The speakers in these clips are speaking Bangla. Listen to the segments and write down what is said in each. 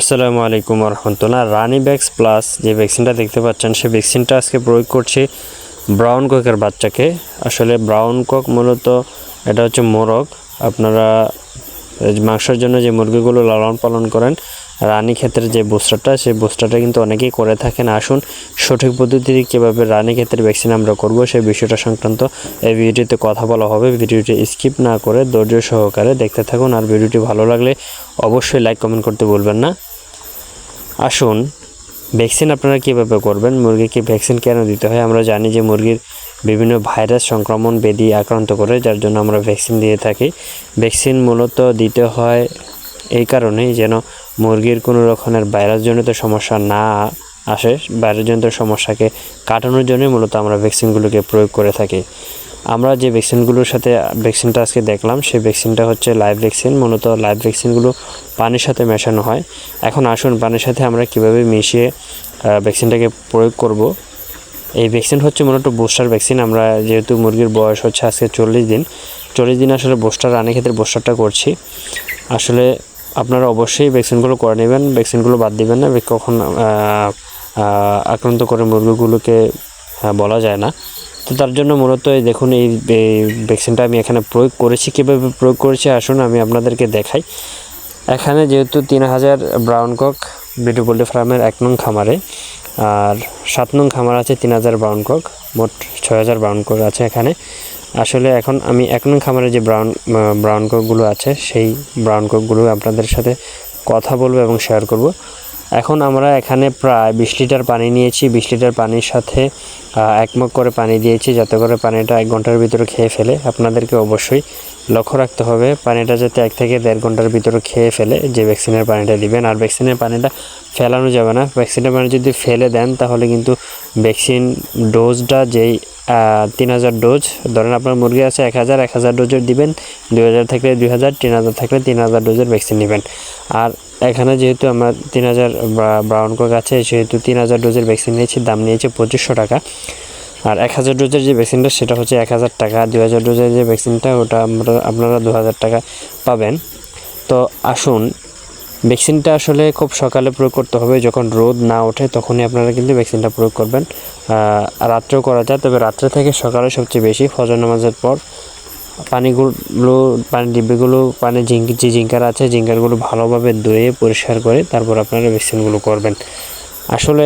আসসালামু আলাইকুম রহমতুল্লাহ রানি ব্যাক্স প্লাস যে ভ্যাকসিনটা দেখতে পাচ্ছেন সেই ভ্যাকসিনটা আজকে প্রয়োগ করছি ব্রাউন ককের বাচ্চাকে। আসলে ব্রাউন কক মূলত এটা হচ্ছে মোরগ। আপনারা মাংসের জন্য যে মুরগিগুলো লালন পালন করেন রানী ক্ষেত্রে যে বুস্টারটা, সেই বুস্টারটা কিন্তু অনেকেই করে থাকেন। আসুন, সঠিক পদ্ধতিতে কীভাবে রানী ক্ষেত্রে ভ্যাকসিন আমরা করব, সেই বিষয়টা সংক্রান্ত এই ভিডিওতে কথা বলা হবে। ভিডিওটি স্কিপ না করে ধৈর্য সহকারে দেখতে থাকুন, আর ভিডিওটি ভালো লাগলে অবশ্যই লাইক কমেন্ট করতে ভুলবেন না। আসুন ভ্যাকসিন আপনারা কীভাবে করবেন, মুরগিকে ভ্যাকসিন কেন দিতে হয়? আমরা জানি যে মুরগির বিভিন্ন ভাইরাস সংক্রমণ, বেদি আক্রান্ত করে, যার জন্য আমরা ভ্যাকসিন দিয়ে থাকি। ভ্যাকসিন মূলত দিতে হয় এই কারণেই যেন মুরগির কোনো রকমের ভাইরাসজনিত সমস্যা না আসে। ভাইরাসজনিত সমস্যাকে কাটানোর জন্যই মূলত আমরা ভ্যাকসিনগুলোকে প্রয়োগ করে থাকি। আমরা যে ভ্যাকসিনগুলোর সাথে, ভ্যাকসিনটা আজকে দেখলাম, সেই ভ্যাকসিনটা হচ্ছে লাইভ ভ্যাকসিন। মূলত লাইভ ভ্যাকসিনগুলো পানির সাথে মেশানো হয়। এখন আসুন পানির সাথে আমরা কীভাবে মিশিয়ে ভ্যাকসিনটাকে প্রয়োগ করব। এই ভ্যাকসিন হচ্ছে মূলত বুস্টার ভ্যাকসিন। আমরা যেহেতু মুরগির বয়স হচ্ছে আজকে চল্লিশ দিন চল্লিশ দিন আসলে বুস্টার রানের ক্ষেত্রে বুস্টারটা করছি। আসলে আপনারা অবশ্যই ভ্যাকসিনগুলো করে নেবেন ভ্যাকসিনগুলো বাদ দিবেন না, কখন আক্রান্ত করে মুরগিগুলোকে বলা যায় না। তো তার জন্য মূলত দেখুন, এই এই ভ্যাকসিনটা আমি এখানে প্রয়োগ করেছি। কীভাবে প্রয়োগ করেছি? আসুন, আমি আপনাদেরকে দেখাই। এখানে যেহেতু তিন হাজার ব্রাউন কক বিটু পোল্ট্রি ফার্মের এক নং খামারে, আর সাত নং খামার আছে তিন হাজার ব্রাউন কক মোট ছয় হাজার ব্রাউন কক আছে এখানে। আসলে এখন আমি এক নং খামারে যে ব্রাউন ব্রাউন কোকগুলো আছে সেই ব্রাউন কোকগুলো আপনাদের সাথে কথা বলব এবং শেয়ার করব। এখন আমরা এখানে প্রায় বিশ লিটার পানি নিয়েছি। বিশ লিটার পানির সাথে আহ, এক মগ করে পানি দিয়েছি যাতে করে পানিটা এক ঘণ্টার ভিতরে খেয়ে ফেলে। আপনাদেরকে অবশ্যই লক্ষ্য রাখতে হবে পানিটা যাতে এক থেকে দেড় ঘণ্টার ভিতরে খেয়ে ফেলে যে ভ্যাকসিনের পানিটা দিবেন। আর ভ্যাকসিনের পানিটা ফেলানো যাবে না। ভ্যাকসিনের পানি যদি ফেলে দেন তাহলে কিন্তু ভ্যাকসিন ডোজটা যেই তিন হাজার ডোজ। ধরেন আপনার মুরগি আছে এক হাজার এক হাজার ডোজের দিবেন, দুই হাজার থাকলে দুই হাজার, তিন হাজার থাকলে তিন হাজার ডোজের ভ্যাকসিন নেবেন। আর এখানে যেহেতু আমার তিন হাজার ব্রাউন কক আছে, সেহেতু তিন হাজার ডোজের ভ্যাকসিন নিয়েছি, দাম নিয়েছে পঁচিশশো টাকা। আর এক হাজার ডোজের যে ভ্যাকসিনটা সেটা হচ্ছে এক হাজার টাকা। দুই হাজার ডোজের যে ভ্যাকসিনটা ওটা আমরা, আপনারা দু হাজার টাকা পাবেন। তো আসুন ভ্যাকসিনটা আসলে খুব সকালে প্রয়োগ করতে হবে। যখন রোদ না ওঠে, তখনই আপনারা কিন্তু ভ্যাকসিনটা প্রয়োগ করবেন। রাত্রেও করা যায়, তবে রাত্রে থেকে সকালে সবচেয়ে বেশি ফজর নামাজের পর পানিগুলো পানি ডিব্বিগুলো, পানি জিঙ্ক যে জিঙ্কার আছে জিঙ্কারগুলো ভালোভাবে ধুয়ে পরিষ্কার করে তারপর আপনারা ভ্যাকসিনগুলো করবেন। আসলে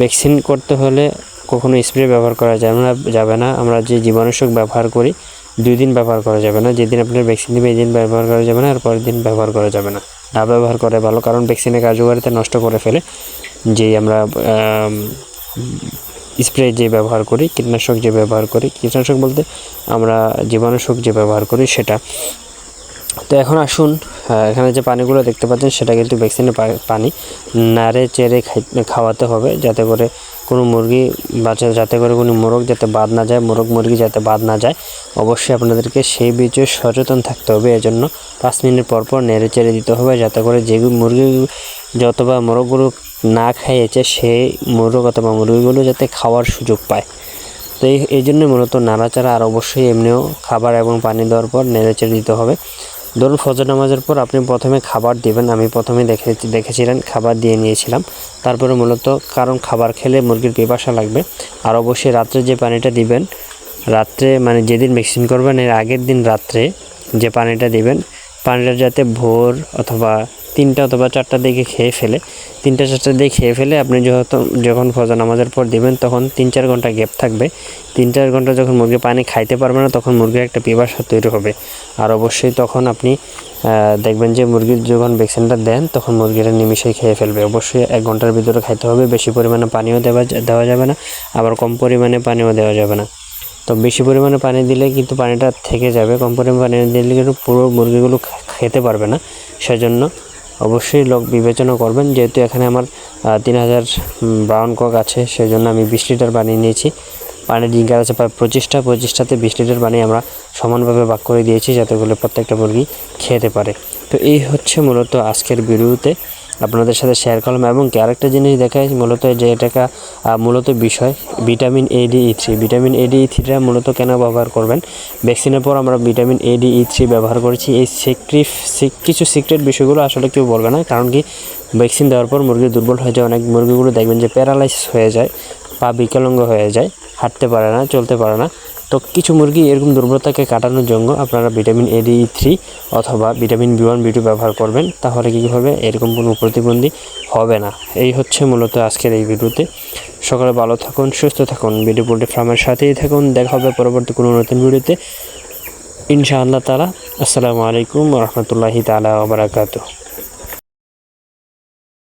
ভ্যাকসিন করতে হলে কখনো স্প্রে ব্যবহার করা যাবে না যাবে না। আমরা যে জীবাণুনাশক ব্যবহার করি, দুই দিন ব্যবহার করা যাবে না। যেদিন আপনার ভ্যাকসিন দেবে, এই দিন ব্যবহার করা যাবে না আর পরের দিন ব্যবহার করা যাবে না। না ব্যবহার করে ভালো, কারণ ভ্যাকসিনের কার্যকারিতা নষ্ট করে ফেলে। যেই আমরা স্প্রে যে ব্যবহার করি, কীটনাশক যে ব্যবহার করি, কীটনাশক বলতে আমরা জীবাণুনাশক যে ব্যবহার করি সেটা। তো এখন আসুন এখানে যে পানিগুলো দেখতে পাচ্ছেন সেটা কিন্তু ভ্যাকসিনের পানি নাড়ে চেড়ে খাওয়াতে হবে যাতে করে কোনো মুরগি বাচ্চা যাতে করে কোনো মোরগ যাতে বাদ না যায়, মোরগ মুরগি যাতে বাদ না যায়। অবশ্যই আপনাদেরকে সেই বিষয়ে সচেতন থাকতে হবে, এজন্য পাঁচ মিনিট পর পর নেড়ে চেড়ে দিতে হবে যাতে করে যে মুরগি যতবা মোরগগুলো না খাইয়েছে সেই মোরগ অথবা মুরগিগুলো যাতে খাওয়ার সুযোগ পায়। তো এই এই জন্য মূলত নাড়াচাড়া, আর অবশ্যই এমনিও খাবার এবং পানি দেওয়ার পর নেড়েচেড়ে দিতে হবে। ধরুন ফজর নামাজের পর আপনি প্রথমে খাবার দিবেন, আমি প্রথমে দেখে, দেখেছিলেন, খাবার দিয়ে নিয়েছিলাম। তারপরে মূলত কারণ খাবার খেলে মুরগির পিপাসা লাগবে। আর অবশ্যই রাত্রে যে পানিটা দিবেন, রাত্রে মানে যেদিন ভ্যাকসিন করবেন, এর আগের দিন রাত্রে যে পানিটা দিবেন পানিটা যাতে ভোর অথবা তিনটা অথবা চারটার দিকে খেয়ে ফেলে। তিনটা চারটার দিকে খেয়ে ফেলে আপনি যখন যখন ফজর নামাজের পর দিবেন, তখন তিন চার ঘণ্টা গ্যাপ থাকবে। তিন চার ঘণ্টা যখন মুরগি পানি খাইতে পারবে না, তখন মুরগির একটা পিপাসা তৈরি হবে। আর অবশ্যই তখন আপনি দেখবেন যে মুরগির যখন ভ্যাকসিনটা দেন, তখন মুরগিটা নিমিশেই খেয়ে ফেলবে। অবশ্যই এক ঘণ্টার ভিতরে খাইতে হবে, বেশি পরিমাণে পানিও দেওয়া দেওয়া যাবে না, আবার কম পরিমাণে পানিও দেওয়া যাবে না। তো বেশি পরিমাণে পানি দিলে কিন্তু পানিটা থেকে যাবে। কম পরিমাণে পানি দিলে কিন্তু পুরো মুরগিগুলো খেতে পারবে না। সেজন্য অবশ্যই লোক বিবেচনা করবেন। যেহেতু এখানে আমার তিন হাজার ব্রাউন কক আছে, সেজন্য আমি বিশ লিটার পানি নিয়েছি। পানির ডিঙ্কার আছে প্রায় পঁচিশটা, পঁচিশটাতে বিশ লিটার পানি আমরা সমানভাবে ভাগ করে দিয়েছি যাতে করে প্রত্যেকটা মুরগি খেতে পারে। তো এই হচ্ছে মূলত আজকের ভিডিওতে। আপনাদের সাথে শেয়ার করলাম এবং কি আরেকটা জিনিস দেখাই মূলত যে এটাকা মূলত বিষয় vitamin A D E three vitamin A D E থ্রিটা মূলত কেন ব্যবহার করবেন? ভ্যাকসিনের পর আমরা vitamin A D E three ব্যবহার করেছি। এই সিক্রিফ কিছু সিক্রেট বিষয়গুলো আসলে কেউ বলবে না, কারণ কি ভ্যাকসিন দেওয়ার পর মুরগি দুর্বল হয়ে যায়, অনেক মুরগিগুলো দেখবেন যে প্যারালাইসিস হয়ে যায়, পা বিকলাঙ্গ হয়ে যায়, হাঁটতে পারে না, চলতে পারে না। তো কিছু মুরগি এরকম দুর্বলতাকে কাটানোর জন্য আপনারা ভিটামিন এ ডি থ্রি অথবা vitamin B one B two ব্যবহার করবেন, তাহলে কী হবে? এরকম কোনো প্রতিবন্ধী হবে না। এই হচ্ছে মূলত আজকের এই ভিডিওতে। সকালে ভালো থাকুন, সুস্থ থাকুন। ভিডিও পোল্ট্রি ফার্মের সাথেই থাকুন। দেখা হবে পরবর্তী কোনো নতুন ভিডিওতে। ইনশাআল্লাহ তালা আসসালামু আলাইকুম রহমতুল্লাহি তালা বারাকাতু